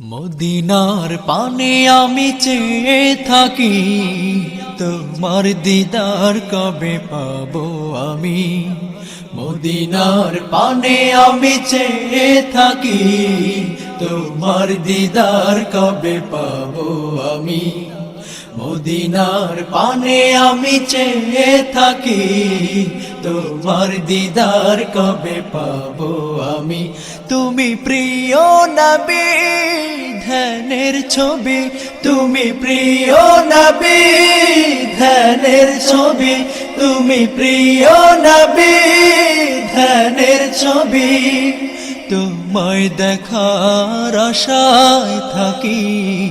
মদিনার পানে আমি চেয়ে থাকি, তোমার দিদার কবে পাবো আমি? মদিনার পানে আমি চেয়ে থাকি, তোমার দিদার কবে পাবো আমি? মদিনার পানে আমি চেয়ে থাকি তোমার দিদার কবে পাবো আমি? তুমি প্রিয় নবী ধ্যানের ছবি। তুমি প্রিয় নবী ধ্যানের ছবি। তুমি প্রিয় নবী ধ্যানের ছবি। তোমায় দেখার আশায় থাকি।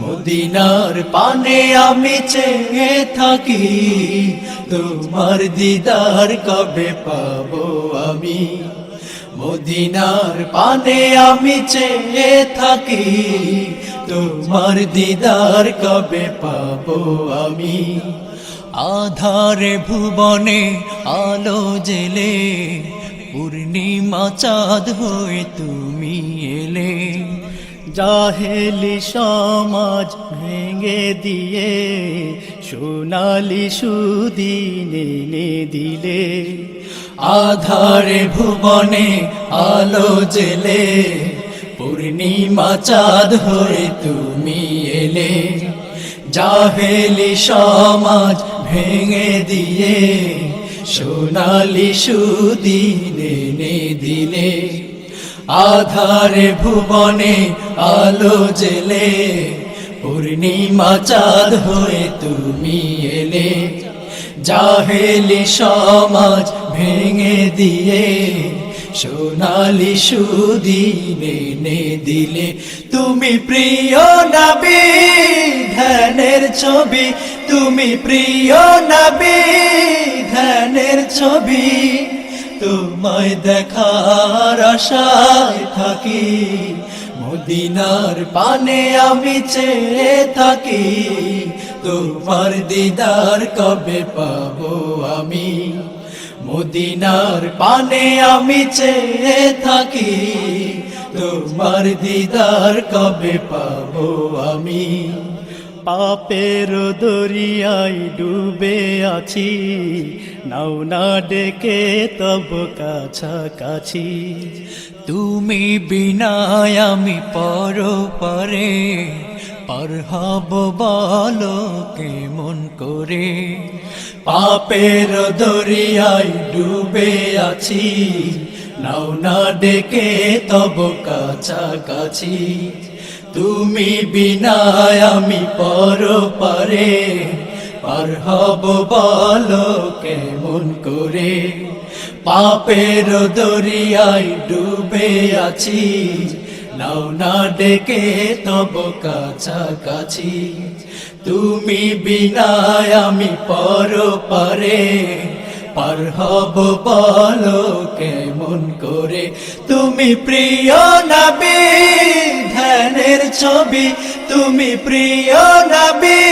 মদিনার পানে আমি চেয়ে থাকি। তোমার দিদার কবে পাবো আমি? মদিনার পানে আমি চেয়ে থাকি। তোমার দিদার কবে পাবো আমি? আধারে ভুবনে আলো জেলে, পূর্ণিমা চাঁদ হয়ে তুমি এলে। জাহেলি সমাজ ভেঙে দিয়ে, সোনালি সুদিন এনে দিলে। আধারে ভুবনে আলো জেলে, পূর্ণিমা চাঁদ হয়ে তুমি এলে। জাহেলি সমাজ ভেঙে দিয়ে, সোনালি সুদিন এনে দিলে। আধারে ভুবনে আলো জেলে, পূর্ণিমা চাঁদ হয়ে তুমি এলে। জাহেলি সমাজ ভেঙে দিয়ে, সোনালি সুদিনে নে দিলে। তুমি প্রিয় নবী, ধ্যানের ছবি। তুমি প্রিয় নবী, ধ্যানের ছবি। তোমায় দেখার আশায় থাকি। মদিনার পানে আমি চেয়ে থাকি। তোমার দিদার কবে পাবো আমি? মদিনার পানে আমি চেয়ে থাকি। তোমার দিদার কবে পাবো আমি? পাপের দরিয়ায় ডুবে আছি। নাও না ডেকে তব কাছাকাছি। তুমি বিনায় আমি পর পারে পার হব বলো কেমন করে। পাপের দরিয়ায় ডুবে আছি। নাও না ডেকে তব কাছাকাছি। তুমি বিনায় আমি পর পারে পার হব বলো কেমন করে? পাপের দরিয়ায় ডুবে আছি, নাও না ডেকে তব কাছাকাছি। তুমি বিনায় আমি পর পারে পার হব বলো কেমন করে? তুমি প্রিয় নবী ধ্যানের ছবি, তুমি প্রিয় নবী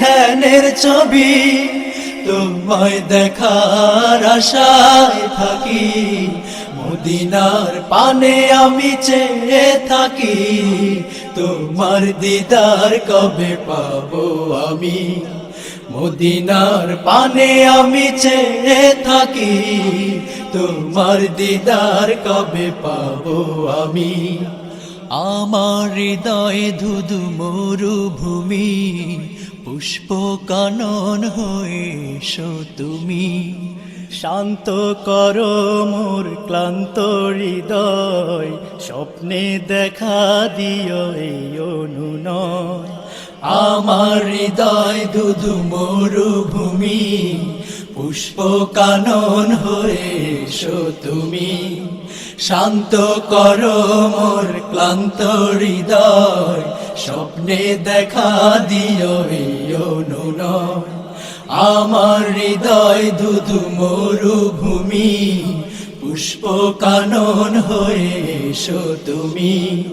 ধ্যানের ছবি, তোমায় দেখার আশায় থাকি। মদিনার পানে আমি চেয়ে থাকি, তোমার দিদার কবে পাবো আমি? মদিনার পানে আমি চেয়ে থাকি, তোমার দিদার কবে পাবো আমি? আমার হৃদয়ে ধুধু মরুভূমি, পুষ্প কানন হয়ে এসো তুমি। শান্ত করো মোর ক্লান্ত হৃদয়, স্বপ্নে দেখা দিও এই অনুনয়। আমার হৃদয় দুধু মরুভূমি, পুষ্প কানন হয়ে এসো তুমি। শান্ত করো মোর ক্লান্ত হৃদয়। স্বপ্নে দেখা দিও অনুনয়। আমার হৃদয় দুধু মরুভূমি, পুষ্প কানন হয়ে এসো তুমি।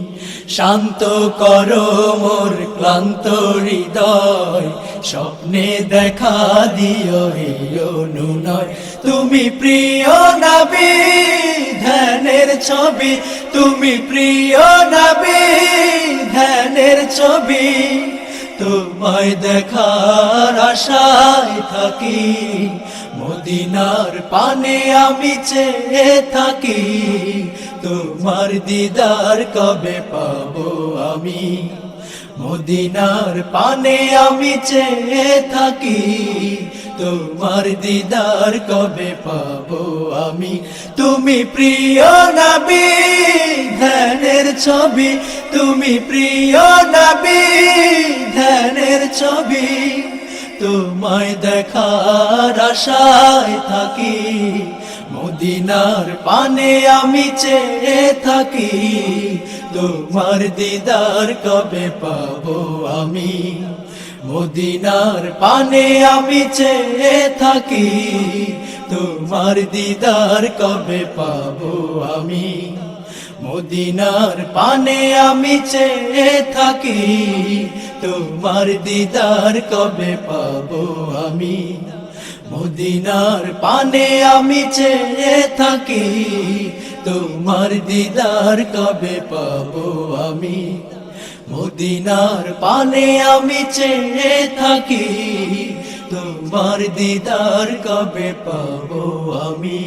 শান্ত করো মোর ক্লান্ত হৃদয় স্বপ্নে দেখা দিও এই অনুনয়। তুমি প্রিয় নবী ধ্যানের ছবি, তুমি প্রিয় নবী ধ্যানের ছবি। তোমায় দেখার আশায় থাকি, মদিনার পানে আমি চেয়ে থাকি। তোমার দিদার কবে পাবো আমি? মদিনার পানে আমি চেয়ে থাকি। তোমার দিদার কবে পাবো আমি? তুমি প্রিয় নবী, ধ্যানের ছবি। তুমি প্রিয় নবী, ধ্যানের ছবি। তোমায় দেখার আশায় থাকি। মদিনার পানে আমি চেয়ে থাকি। তোমার দিদার কবে পাবো আমি? মদিনার পানে আমি চেয়ে থাকি। তোমার দিদার কবে পাবো আমি? মদিনার পানে আমি চেয়ে থাকি। তোমার দিদার কবে পাবো আমি? মদিনার পানে আমি চেয়ে থাকি। তোমার দিদার কবে পাবো আমি? মদিনার পানে আমি চেয়ে থাকি। তোমার দিদার কবে পাবো আমি?